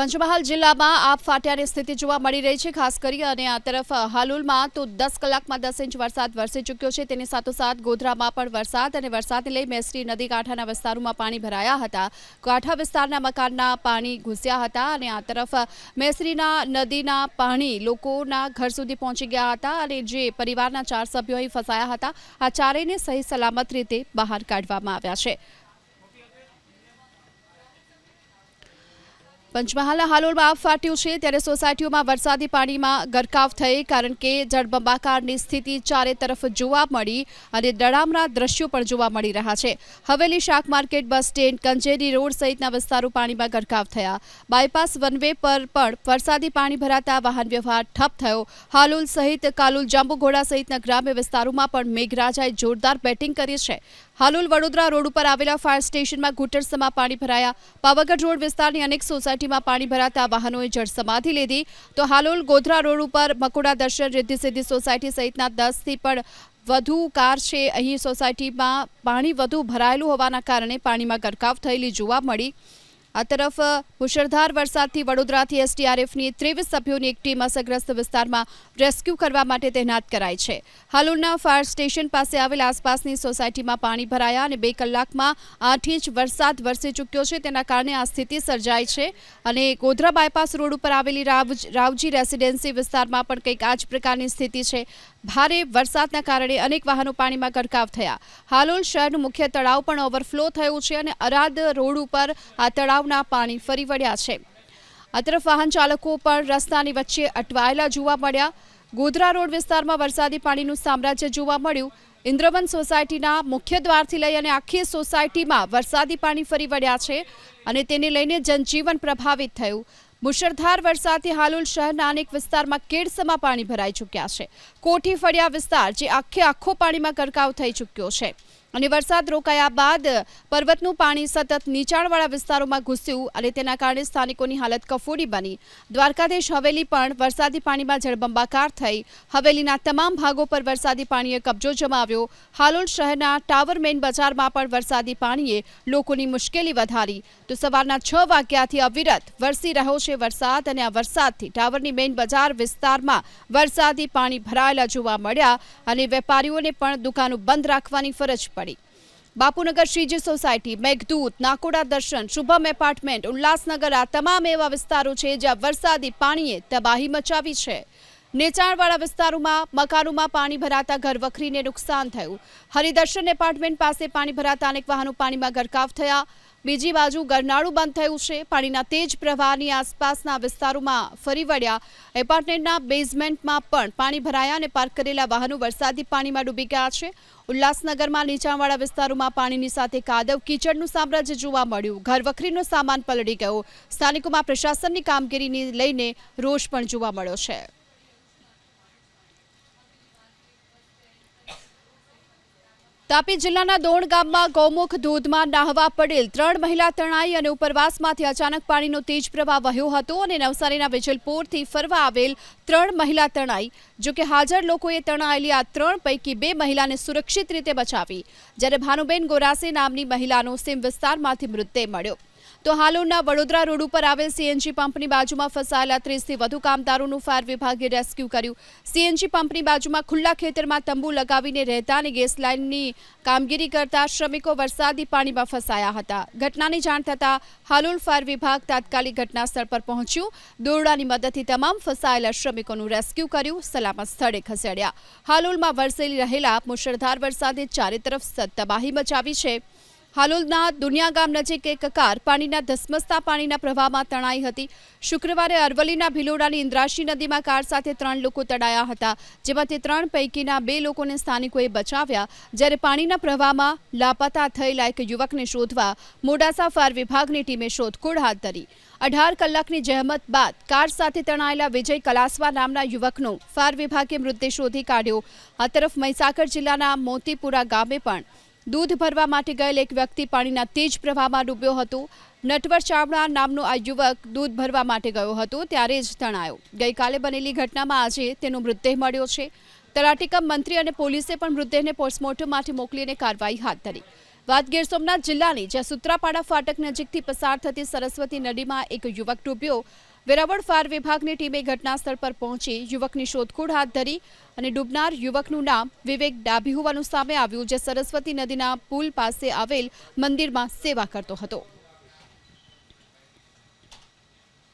પંચમહાલ જિલ્લામાં આપ ફાટ્યાની સ્થિતિ જોવા મળી રહી છે. ખાસ કરી અને આ તરફ હાલોલમાં તો દસ કલાકમાં દસ ઇંચ વરસાદ વરસી ચૂક્યો છે. તેની સાથોસાથ ગોધરામાં પણ વરસાદ અને વરસાદને લઈ મેસરી નદી કાંઠાના વિસ્તારોમાં પાણી ભરાયા હતા. કાંઠા વિસ્તારના મકાનના પાણી ઘૂસ્યા હતા અને આ તરફ મેસરીના નદીના પાણી લોકોના ઘર સુધી પહોંચી ગયા હતા અને જે પરિવારના ચાર સભ્યો ફસાયા હતા, આ ચારેયને સહી સલામત રીતે બહાર કાઢવામાં આવ્યા છે. પંચમહાલના હાલોલમાં આપ ફાટ્યું છે ત્યારે સોસાયટીઓમાં વરસાદી પાણીમાં ગરકાવ થઈ કારણ કે જળબંબાકારની સ્થિતિ ચારે તરફ જોવા મળી અને દડામના દ્રશ્યો પણ જોવા મળી રહ્યા છે. હવેલી શાક market bus stand, Kanjari road સહિતના વિસ્તારો પાણીમાં ગરકાવ થયા. બાયપાસ વનવે પર પણ વરસાદી પાણી ભરાતા વાહન વ્યવહાર ઠપ થયો. હાલોલ સહિત કાલુલ જાંબુઘોડા સહિતના ગ્રામ્ય વિસ્તારોમાં પણ મેઘરાજાએ જોરદાર બેટિંગ કરી છે. હાલોલ વડોદરા રોડ ઉપર આવેલા ફાયર સ્ટેશનમાં ઘૂંટણસમાં પાણી ભરાયા. પાવાગઢ રોડ વિસ્તારની અનેક સોસાયટીમાં પાણી ભરાતા વાહનોએ જળસમાધિ લીધી. તો હાલોલ ગોધરા રોડ ઉપર મકોડા દર્શન રિદ્ધિ સિદ્ધિ સોસાયટી સહિતના દસથી પણ વધુ કાર છે. અહીં સોસાયટીમાં પાણી વધુ ભરાયેલું હોવાના કારણે પાણીમાં ગરકાવ થયેલી જોવા મળી. આ તરફ મુશળધાર વરસાદથી વડોદરાથી એસડીઆરએફની ત્રેવીસ સભ્યોની એક ટીમ અસરગ્રસ્ત વિસ્તારમાં રેસ્ક્યુ કરવા માટે તૈનાત કરાઈ છે. હાલોલના ફાયર સ્ટેશન પાસે આવેલ આસપાસની સોસાયટીમાં પાણી ભરાયા અને બે કલાકમાં આઠ ઇંચ વરસાદ વરસી ચૂક્યો છે. તેના કારણે આ સ્થિતિ સર્જાઈ છે અને ગોધરા બાયપાસ રોડ ઉપર આવેલી રાવ- રાવજી રેસિડેન્સી વિસ્તારમાં પણ કંઈક આ જ પ્રકારની સ્થિતિ છે. ભારે વરસાદના કારણે અનેક વાહનો પાણીમાં ગરકાવ થયા. હાલોલ શહેરનું મુખ્ય તળાવ પણ ઓવરફ્લો થયું છે અને અરાદ રોડ ઉપર આ તળાવના પાણી ફરી વળ્યા છે. આ તરફ વાહન ચાલકો પણ રસ્તાની વચ્ચે અટવાયેલા જોવા મળ્યા. ગોધરા રોડ વિસ્તારમાં વરસાદી પાણીનું સામ્રાજ્ય જોવા મળ્યું. ઇન્દ્રવન સોસાયટીના મુખ્ય દ્વારથી લઈ અને આખી સોસાયટીમાં વરસાદી પાણી ફરી વળ્યા છે અને તેને લઈને જનજીવન પ્રભાવિત થયું. મુશળધાર વરસાદથી હાલોલ શહેરના અનેક વિસ્તારમાં કેડસમાં પાણી ભરાઈ ચૂક્યા છે. કોઠી ફળિયા વિસ્તાર, જે આખે આખો પાણીમાં ગરકાવ થઈ ચૂક્યો છે. અને વરસાદ રોકાયા બાદ પર્વતનું પાણી સતત નીચાણવાળા વિસ્તારોમાં ઘૂસ્યું અને તેના કારણે સ્થાનિકોની હાલત કફોડી બની. દ્વારકાધીશ હવેલી પણ વરસાદી પાણીમાં જળબંબાકાર થઈ. હવેલીના તમામ ભાગો પર વરસાદી પાણીએ કબજો જમાવ્યો. હાલોલ શહેરના ટાવર મેઇન બજારમાં પણ વરસાદી પાણીએ લોકોની મુશ્કેલી વધારી. તો સવારના છ વાગ્યાથી અવિરત વરસી રહ્યો છે વરસાદ અને આ વરસાદથી ટાવરની મેઇન બજાર વિસ્તારમાં વરસાદી પાણી ભરાયેલા જોવા મળ્યા અને વેપારીઓને પણ દુકાનો બંધ રાખવાની ફરજ પડી. બાપુનગર શ્રીજી સોસાયટી, મેઘદૂત, નાકોડા દર્શન, શુભમ એપાર્ટમેન્ટ, ઉલ્લાસનગર, આ તમામ એવા વિસ્તારો છે જ્યાં વરસાદી પાણીએ તબાહી મચાવી છે. નીચાણવાળા વિસ્તારોમાં મકાનોમાં પાણી ભરાતા ઘર વખરીને નુકસાન થયું. હરિદર્શન એપાર્ટમેન્ટ પાસે પાણી ભરાતા અનેક વાહનો પાણીમાં ગરકાવ થયા. બીજી બાજુ ગરનાળું બંધ થયું છે. પાણીના તેજ પ્રવાહની આસપાસના વિસ્તારોમાં ફરી વળ્યા. એપાર્ટમેન્ટના બેઝમેન્ટમાં પણ પાણી ભરાયા અને પાર્ક કરેલા વાહનો વરસાદી પાણીમાં ડૂબી ગયા છે. ઉલ્લાસનગરમાં નીચાણવાળા વિસ્તારોમાં પાણીની સાથે કાદવ કીચડનું સામ્રાજ્ય જોવા મળ્યું. ઘરવખરીનો સામાન પલળી ગયો. સ્થાનિકોમાં પ્રશાસનની કામગીરીને લઈને રોષ પણ જોવા મળ્યો છે. તાપી જિલ્લાના દોણ ગામમાં ગૌમુખ ધોધમાં નાહવા પડેલ ત્રણ મહિલા તણાઈ અને ઉપરવાસમાંથી અચાનક પાણીનો તેજ પ્રવાહ વહ્યો હતો અને નવસારીના વિજલપોરથી ફરવા આવેલ ત્રણ મહિલા તણાઈ, જો કે હાજર લોકોએ તણાયેલી આ ત્રણ પૈકી બે મહિલાને સુરક્ષિત રીતે બચાવી. જ્યારે ભાનુબેન ગોરાસે નામની મહિલાનો સીમ વિસ્તારમાંથી મૃતદેહ મળ્યો. તો હાલોલના વડોદરા રોડ ઉપર આવેલ સીએનજી પંપની બાજુમાં ફસાયેલા ત્રીસથી વધુ કામદારોનું ફાયર વિભાગે રેસ્ક્યુ કર્યું. સીએનજી પંપની બાજુમાં ખુલ્લા ખેતરમાં તંબુ લગાવીને રહેતા અને ગેસ લાઇનની કામગીરી કરતા શ્રમિકો વરસાદી પાણીમાં ફસાયા હતા. ઘટનાની જાણ થતાં હાલોલ ફાયર વિભાગ તાત્કાલિક ઘટના સ્થળ પર પહોંચ્યું. દોરડાની મદદથી તમામ ફસાયેલા શ્રમિકોનું રેસ્ક્યુ કર્યું. સલામત સ્થળે ખસેડ્યા. હાલોલમાં વરસેલી રહેલા મુશળધાર વરસાદે ચારે તરફ તબાહી મચાવી છે. હાલોલના દુનિયા ગામ નજીક એક કાર પાણીના ધસમસતા પાણીના પ્રવાહમાં તણાઈ હતી. શુક્રવારે અરવલ્લીના ભિલોડાની ઇન્દ્રાશી નદીમાં કાર સાથે ત્રણ લોકો તણાયા હતા જેમાંથી ત્રણ પૈકીના બે લોકોને સ્થાનિકોએ બચાવ્યા. જ્યારે પાણીના પ્રવાહમાં લાપતા થયેલા એક યુવકને શોધવા મોડાસા ફાયર વિભાગની ટીમે શોધખોળ હાથ ધરી. અઢાર કલાકની જહેમત બાદ કાર સાથે તણાયેલા વિજય કલાસવા નામના યુવકનો ફાયર વિભાગે મૃતદેહ શોધી કાઢ્યો. આ તરફ મહીસાગર જિલ્લાના મોતીપુરા ગામે પણ દૂધ ભરવા માટે ગયેલ એક વ્યક્તિ પાણીના તેજ પ્રવાહમાં ડૂબ્યો હતો. નટવર ચાવડા નામનો આ યુવક દૂધ ભરવા માટે ગયો હતો, ત્યારે જ તણાયો. ગઈકાલે બનેલી ઘટનામાં આજે તેનો મૃતદેહ મળ્યો છે. તલાટીકમ મંત્રી અને પોલીસે પણ મૃતદેહને પોસ્ટમોર્ટમ માટે મોકલીને કાર્યવાહી હાથ ધરી. વાત ગીર સોમનાથ જિલ્લાની, જ્યાં સુત્રાપાડા ફાટક નજીકથી પસાર થતી સરસ્વતી નદીમાં એક યુવક ડૂબ્યો. વેરાવળ ફાયર વિભાગની ટીમે ઘટના સ્થળ પર પહોંચી યુવકની શોધખોળ હાથ ધરી અને ડૂબનાર યુવકનું નામ વિવેક ડાભી હોવાનું સામે આવ્યું, જે સરસ્વતી નદીના પુલ પાસે આવેલ મંદિરમાં સેવા કરતો હતો.